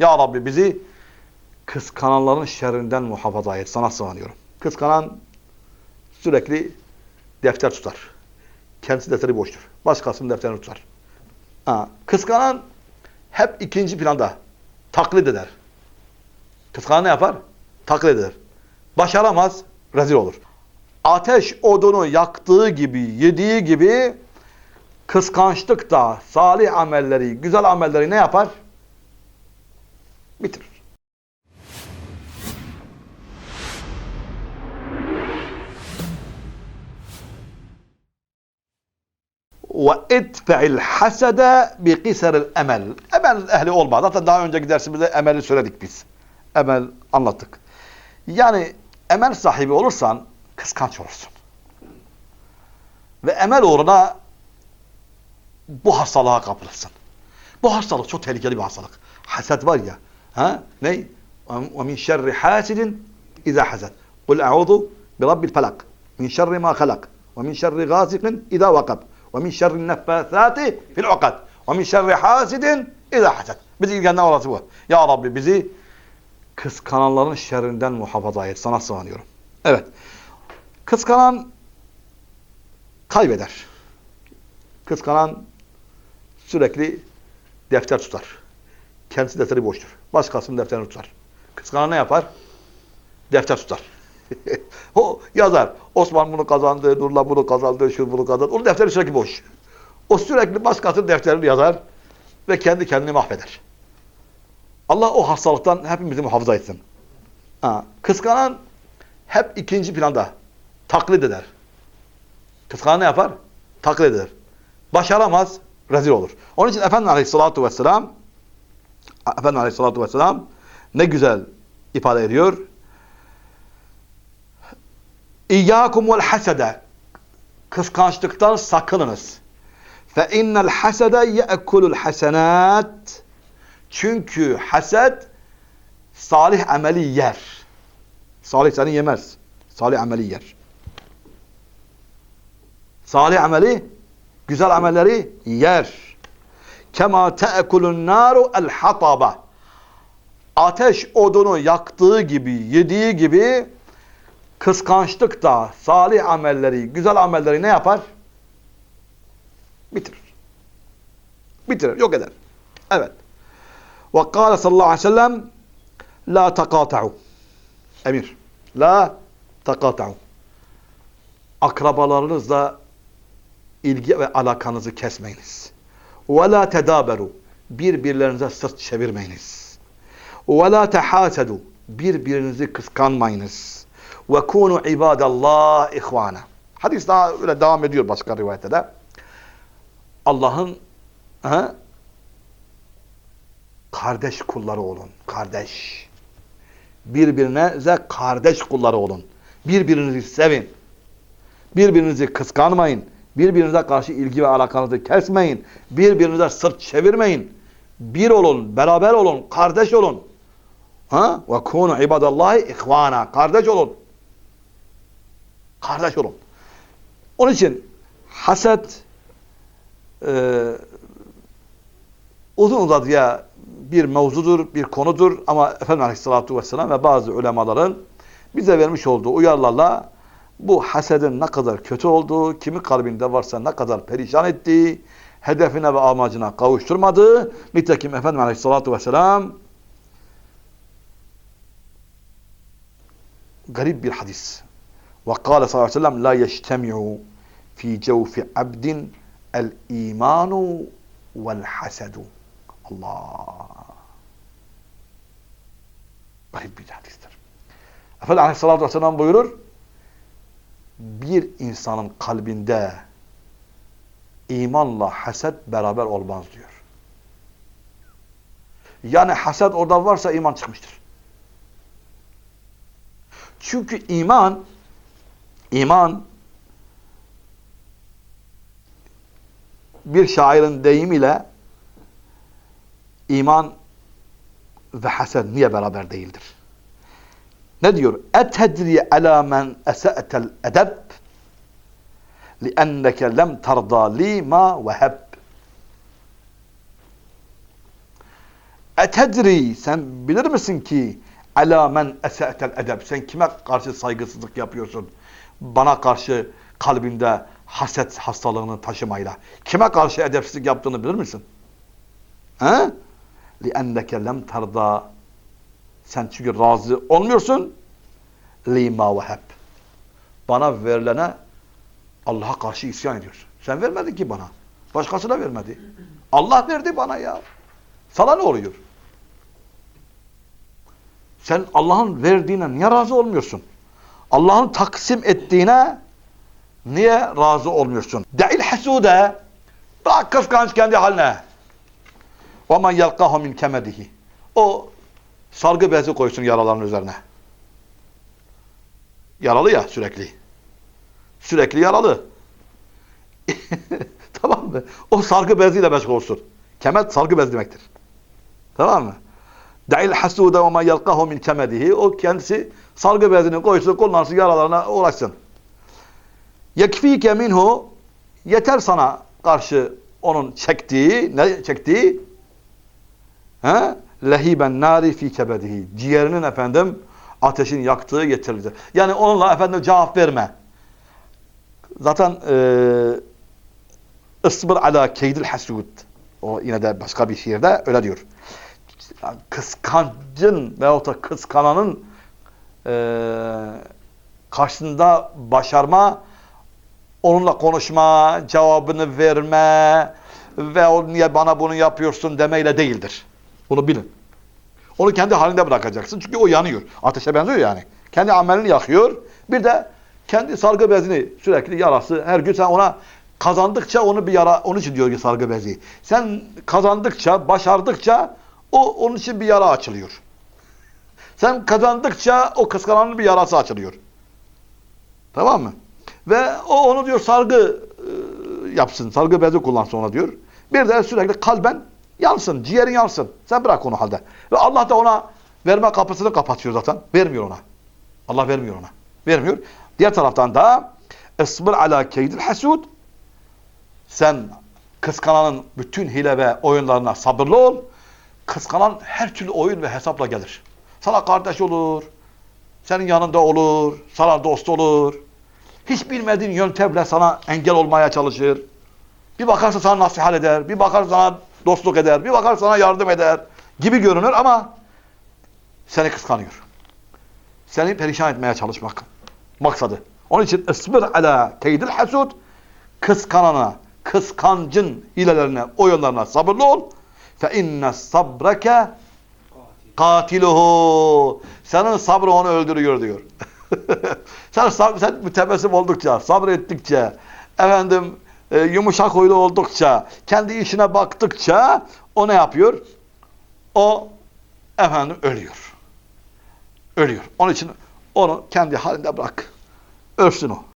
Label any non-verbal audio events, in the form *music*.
Ya Rabbi bizi kıskananların şerrinden muhafaza et. Sana sığınıyorum. Kıskanan sürekli defter tutar. Kendisi defteri boştur. Başkasının defterini tutar. Ha, kıskanan hep ikinci planda. Taklit eder. Kıskanan ne yapar? Taklit eder. Başaramaz, rezil olur. Ateş odunu yaktığı gibi, yediği gibi kıskançlık da salih amelleri, güzel amelleri ne yapar? Bitirir. itfe'il hasede bi kisaril emel. Emel ehli olma. Zaten daha önceki dersimizde emeli söyledik biz. Emel anlattık. Yani emel sahibi olursan kıskanç olursun. Ve emel uğruna bu hastalığa kapılırsın. Bu hastalık çok tehlikeli bir hastalık. Haset var ya. Ha? Ne? Hased. Kul a'udhu bi rabbil felak. Min şerri ma halak. Ve min şerri gasikin iza vakab. Ve min şerri neffâthâti fil ukad. Ve min şerri hasidin iza hased. Bizi ilgilenen orası bu. Ya Rabbi bizi kıskananların şerrinden muhafaza et. Sana sığınıyorum. Evet. Kıskanan kaybeder. Kıskanan sürekli defter tutar. Kendisi defteri boştur. Başkasının defterini tutar. Kıskanan ne yapar? Defter tutar. *laughs* o yazar. Osman bunu kazandı, Nurla bunu kazandı, şu bunu kazandı. Onun defteri sürekli boş. O sürekli başkasının defterini yazar ve kendi kendini mahveder. Allah o hastalıktan hepimizi muhafaza etsin. Ha, kıskanan hep ikinci planda. Taklit eder. Kıskanan ne yapar? Taklit eder. Başaramaz, rezil olur. Onun için Efendimiz Aleyhisselatü Vesselam Efendimiz Aleyhisselatü Vesselam ne güzel ifade ediyor. İyyâkum vel hasede Kıskançlıktan sakınınız. Fe innel hasede ye'kulul hasenat Çünkü haset salih ameli yer. Salih seni yemez. Salih ameli yer. Salih ameli, güzel amelleri yer. Kema te'kulun naru el hataba. Ateş odunu yaktığı gibi, yediği gibi kıskançlık da salih amelleri, güzel amelleri ne yapar? Bitirir. Bitirir, yok eder. Evet. Ve kâle sallallahu aleyhi ve sellem la takata'u. Emir. La takata'u. Akrabalarınızla ilgi ve alakanızı kesmeyiniz. La tedaberu. Birbirlerinize sırt çevirmeyiniz. La tehasedu. Birbirinizi kıskanmayınız. Ve kunu ibadallah ihvana. Hadis daha öyle devam ediyor başka rivayette de. Allah'ın kardeş kulları olun. Kardeş. Birbirinize kardeş kulları olun. Birbirinizi sevin. Birbirinizi kıskanmayın. Birbirinize karşı ilgi ve alakanızı kesmeyin. Birbirinize sırt çevirmeyin. Bir olun, beraber olun, kardeş olun. Ha? Ve kunu ibadallahi ihvana. Kardeş olun. Kardeş olun. Onun için haset e, uzun uzadıya bir mevzudur, bir konudur ama Efendimiz Aleyhisselatü Vesselam ve bazı ulemaların bize vermiş olduğu uyarlarla bu hasedin ne kadar kötü olduğu, kimi kalbinde varsa ne kadar perişan ettiği, hedefine ve amacına kavuşturmadığı, nitekim Efendimiz Aleyhisselatü Vesselam garip bir hadis. Ve kâle sallallahu aleyhi ve sellem la yeştemi'u fi cevfi abdin el imanu vel hasedu. Allah. Garip bir hadistir. Efendimiz Aleyhisselatü Vesselam buyurur, bir insanın kalbinde imanla haset beraber olmaz diyor. Yani haset orada varsa iman çıkmıştır. Çünkü iman iman bir şairin deyimiyle iman ve haset niye beraber değildir? Ne diyor? Etedri ala men ese'tel edeb li'enneke lem tarda li ma veheb. Etedri sen bilir misin ki ala men ese'tel edeb sen kime karşı saygısızlık yapıyorsun? Bana karşı kalbinde haset hastalığını taşımayla. Kime karşı edepsizlik yaptığını bilir misin? He? لِأَنَّكَ lem tarda sen çünkü razı olmuyorsun. Lima ve hep. Bana verilene Allah'a karşı isyan ediyorsun. Sen vermedin ki bana. Başkasına vermedi. Allah verdi bana ya. Sana ne oluyor? Sen Allah'ın verdiğine niye razı olmuyorsun? Allah'ın taksim ettiğine niye razı olmuyorsun? De'il hasude bırak kıskanç kendi haline. وَمَنْ يَلْقَهُ مِنْ كَمَدِهِ O sargı bezi koysun yaraların üzerine. Yaralı ya sürekli. Sürekli yaralı. *laughs* tamam mı? O sargı beziyle meşgul olsun. Kemet sargı bez demektir. Tamam mı? Da'il hasude ve ma yalqahu min kemedihi. O kendisi sargı bezini koysun, kullansın, yaralarına uğraşsın. Yekfike minhu yeter sana karşı onun çektiği, ne çektiği? He? Lehiben nari fi kebedihi. Ciğerinin efendim ateşin yaktığı yeterince. Yani onunla efendim cevap verme. Zaten ısbır ala keydil hasud. O yine de başka bir şiirde öyle diyor. Kıskancın veyahut da kıskananın eee karşısında başarma, onunla konuşma, cevabını verme ve o niye bana bunu yapıyorsun demeyle değildir. Bunu bilin. Onu kendi halinde bırakacaksın. Çünkü o yanıyor. Ateşe benziyor yani. Kendi amelini yakıyor. Bir de kendi sargı bezini sürekli yarası her gün sen ona kazandıkça onu bir yara onun için diyor ki sargı bezi. Sen kazandıkça, başardıkça o onun için bir yara açılıyor. Sen kazandıkça o kıskananın bir yarası açılıyor. Tamam mı? Ve o onu diyor sargı e, yapsın. Sargı bezi kullansın ona diyor. Bir de sürekli kalben yansın. Ciğerin yansın. Sen bırak onu halde. Ve Allah da ona verme kapısını kapatıyor zaten. Vermiyor ona. Allah vermiyor ona. Vermiyor. Diğer taraftan da esbir ala keydil hasud sen kıskananın bütün hile ve oyunlarına sabırlı ol. Kıskanan her türlü oyun ve hesapla gelir. Sana kardeş olur. Senin yanında olur. Sana dost olur. Hiç bilmediğin yöntemle sana engel olmaya çalışır. Bir bakarsa sana nasihat eder. Bir bakar sana dostluk eder. Bir bakar sana yardım eder. Gibi görünür ama seni kıskanıyor. Seni perişan etmeye çalışmak maksadı. Onun için ısbir ala keydil hasud kıskanana, kıskancın hilelerine, oyunlarına sabırlı ol. Fe inne sabreke katiluhu. Senin sabrı onu öldürüyor diyor. *laughs* sen, sen mütebessim oldukça, sabrettikçe, efendim e, yumuşak huylu oldukça, kendi işine baktıkça o ne yapıyor? O efendim ölüyor. Ölüyor. Onun için onu kendi halinde bırak. Ölsün o.